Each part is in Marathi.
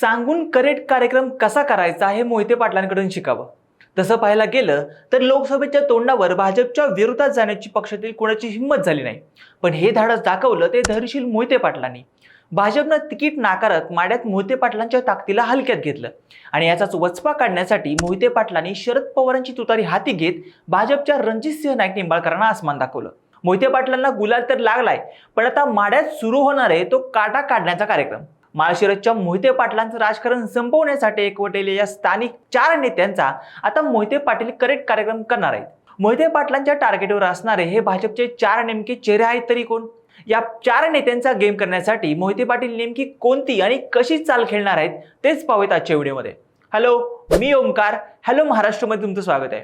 सांगून करेक्ट कार्यक्रम कसा करायचा हे मोहिते पाटलांकडून शिकावं. तसं पाहायला गेलं तर लोकसभेच्या तोंडावर भाजपच्या विरोधात जाण्याची पक्षातील कोणाची हिंमत झाली नाही. पण हे धाडस दाखवलं ते धैर्यशील मोहिते पाटलांनी. भाजपनं तिकीट नाकारत माड्यात मोहिते पाटलांच्या ताकदीला हलक्यात घेतलं. आणि याचाच वचपा काढण्यासाठी मोहिते पाटलांनी शरद पवारांची तुतारी हाती घेत भाजपच्या रणजितसिंह नाईक निंबाळकरांना आसमान दाखवलं. मोहिते पाटलांना गुलाल तर लागलाय पण आता माड्यात सुरू होणार आहे तो काटा काढण्याचा कार्यक्रम. माळशिरसच्या मोहिते पाटलांचं राजकारण संपवण्यासाठी एकवटलेल्या या स्थानिक चार नेत्यांचा आता मोहिते पाटील करेक्ट कार्यक्रम करणार आहेत. मोहिते पाटलांच्या टार्गेटवर असणारे हे भाजपचे चार नेमके चेहरे आहेत तरी कोण? या चार नेत्यांचा गेम करण्यासाठी मोहिते पाटील नेमकी कोणती आणि कशी चाल खेळणार आहेत तेच पाहूयात आजच्या व्हिडिओमध्ये. हॅलो मी ओमकार हॅलो महाराष्ट्रमध्ये तुमचं स्वागत आहे.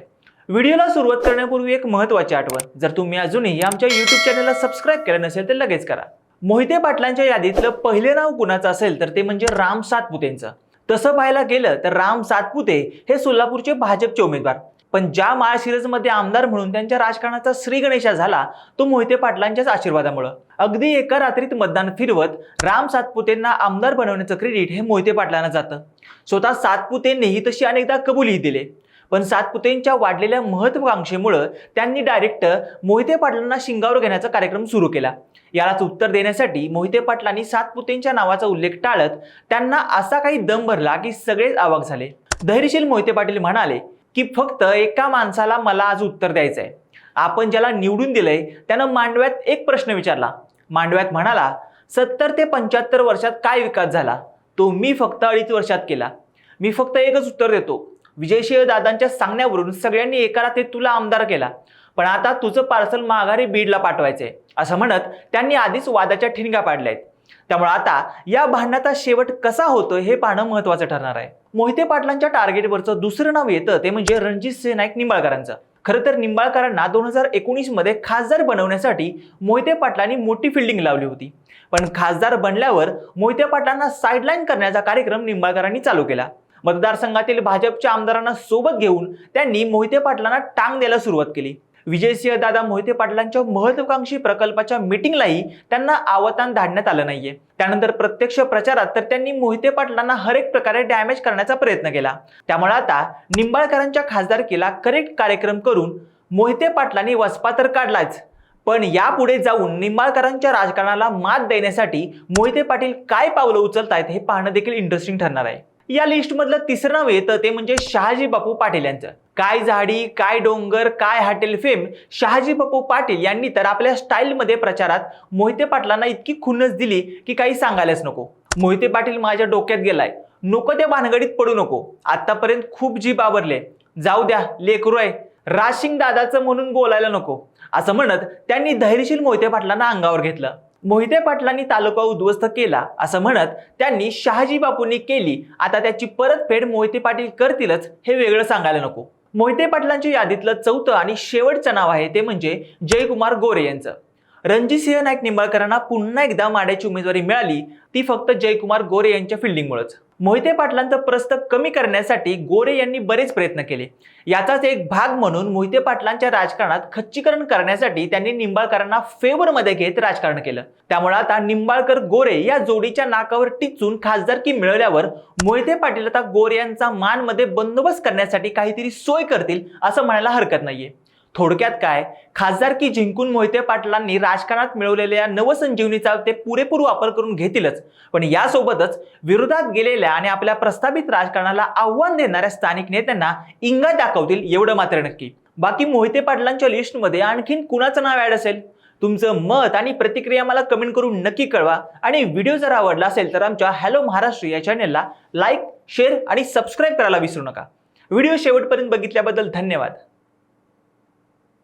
व्हिडिओला सुरुवात करण्यापूर्वी एक महत्त्वाची आठवण. जर तुम्ही अजूनही आमच्या यूट्यूब चॅनलला सबस्क्राईब केलं नसेल तर लगेच करा. मोहिते पाटलांच्या यादीतलं पहिले नाव कुणाचं असेल तर ते म्हणजे राम सातपुतेंचं. तसं पाहायला गेलं तर राम सातपुते हे सोलापूरचे भाजपचे उमेदवार. पण ज्या माळशिरजमध्ये आमदार म्हणून त्यांच्या राजकारणाचा श्रीगणेशा झाला तो मोहिते पाटलांच्याच आशीर्वादामुळं. अगदी एका रात्रीत मतदान फिरवत राम सातपुतेंना आमदार बनवण्याचं क्रेडिट हे मोहिते पाटलांना जातं. स्वतः सातपुतेंनीही तशी अनेकदा कबुलीही दिले. पण सातपुतेंच्या वाढलेल्या महत्वाकांक्षेमुळं त्यांनी डायरेक्ट मोहिते पाटलांना शिंगावर घेण्याचा कार्यक्रम सुरू केला. यालाच उत्तर देण्यासाठी मोहिते पाटलांनी सातपुतेंच्या नावाचा उल्लेख टाळत त्यांना असा काही दम भरला की सगळेच आवाक झाले. धैर्यशील मोहिते पाटील म्हणाले की फक्त एका माणसाला मला आज उत्तर द्यायचं आहे आपण ज्याला निवडून दिलंय त्यानं मांडव्यात एक प्रश्न विचारला. मांडव्यात म्हणाला सत्तर ते पंच्याहत्तर वर्षात काय विकास झाला? तो मी फक्त अडीच वर्षात केला. मी फक्त एकच उत्तर देतो. विजयशिव दादांच्या सांगण्यावरून सगळ्यांनी एका ते तुला आमदार केला. पण आता तुझं पार्सल माघारी बीडला पाठवायचंय असं म्हणत त्यांनी आधीच वादाच्या ठिणग्या पाडल्या आहेत त्यामुळे आता या भांडणाचा शेवट कसा होतो हे पाहणं महत्वाचं ठरणार आहे. मोहिते पाटलांच्या टार्गेटवरचं दुसरं नाव येतं ते म्हणजे रणजित सिंह नाईक निंबाळकरांचं. खरं तर निंबाळकरांना दोन हजार एकोणीसमध्ये खासदार बनवण्यासाठी मोहिते पाटलांनी मोठी फिल्डिंग लावली होती. पण खासदार बनल्यावर मोहिते पाटलांना साईडलाईन करण्याचा कार्यक्रम निंबाळकरांनी चालू केला. मतदारसंघातील भाजपच्या आमदारांना सोबत घेऊन त्यांनी मोहिते पाटलांना टांग द्यायला सुरुवात केली. विजयसिंह दादा मोहिते पाटलांच्या महत्वाकांक्षी प्रकल्पाच्या मिटिंगलाही त्यांना आवतान धाडण्यात आलं नाहीये. त्यानंतर प्रत्यक्ष प्रचारात तर त्यांनी मोहिते पाटलांना हरेक प्रकारे डॅमेज करण्याचा प्रयत्न केला. त्यामुळे आता निंबाळकरांच्या खासदारकीला करेक्ट कार्यक्रम करून मोहिते पाटलांनी वसपा तर काढलाच. पण यापुढे जाऊन निंबाळकरांच्या राजकारणाला मात देण्यासाठी मोहिते पाटील काय पावलं उचलतायत हे पाहणं देखील इंटरेस्टिंग ठरणार आहे. या लिस्टमधलं तिसरं नाव येतं ते म्हणजे शहाजी बापू पाटील यांचं. काय झाडी काय डोंगर काय हॉटेल फेम शहाजी बापू पाटील यांनी तर आपल्या स्टाईलमध्ये प्रचारात मोहिते पाटलांना इतकी खुन्नस दिली की काही सांगायलाच नको. मोहिते पाटील माझ्या डोक्यात गेलाय. नको त्या भानगडीत पडू नको. आतापर्यंत खूप जीप आवरले. जाऊ द्या लेकरू आहे. राशिंग दादाचं म्हणून बोलायला नको. असं म्हणत त्यांनी धैर्यशील मोहिते पाटलांना अंगावर घेतलं. मोहिते पाटलांनी तालुका उद्ध्वस्त केला असं म्हणत त्यांनी शहाजी बापूंनी केली. आता त्याची परतफेड मोहिते पाटील करतीलच हे वेगळं सांगायला नको. मोहिते पाटलांच्या यादीतलं चौथं आणि शेवटचं नाव आहे ते म्हणजे जयकुमार गोरे यांचं. रणजितसिंह नाईक निंबाळकरांना पुन्हा एकदा माड्याची उमेदवारी मिळाली. ती फक्त जयकुमार गोरे यांच्या फिल्डिंगमुळेच मोहिते पाटलांचं प्रस्त कमी करण्यासाठी गोरे यांनी बरेच प्रयत्न केले. याचाच एक भाग म्हणून मोहिते पाटलांच्या राजकारणात खच्चीकरण करण्यासाठी त्यांनी निंबाळकरांना फेवरमध्ये घेत राजकारण केलं. त्यामुळे आता निंबाळकर गोरे या जोडीच्या नाकावर टिचून खासदारकी मिळवल्यावर मोहिते पाटील आता गोरे यांचा मानमध्ये बंदोबस्त करण्यासाठी काहीतरी सोय करतील असं म्हणायला हरकत नाहीये. थोडक्यात काय? खासदारकी जिंकून मोहिते पाटलांनी राजकारणात मिळवलेल्या नवसंजीवनीचा ते पुरेपूर वापर करून घेतीलच. पण यासोबतच विरोधात गेलेल्या आणि आपल्या प्रस्थापित राजकारणाला आव्हान देणाऱ्या स्थानिक नेत्यांना इंगा दाखवतील एवढं मात्र नक्की. बाकी मोहिते पाटलांच्या लिस्टमध्ये आणखीन कुणाचं नाव ॲड असेल? तुमचं मत आणि प्रतिक्रिया मला कमेंट करून नक्की कळवा. आणि व्हिडिओ जर आवडला असेल तर आमच्या हॅलो महाराष्ट्र या चॅनेलला लाईक शेअर आणि सबस्क्राईब करायला विसरू नका. व्हिडिओ शेवटपर्यंत बघितल्याबद्दल धन्यवाद.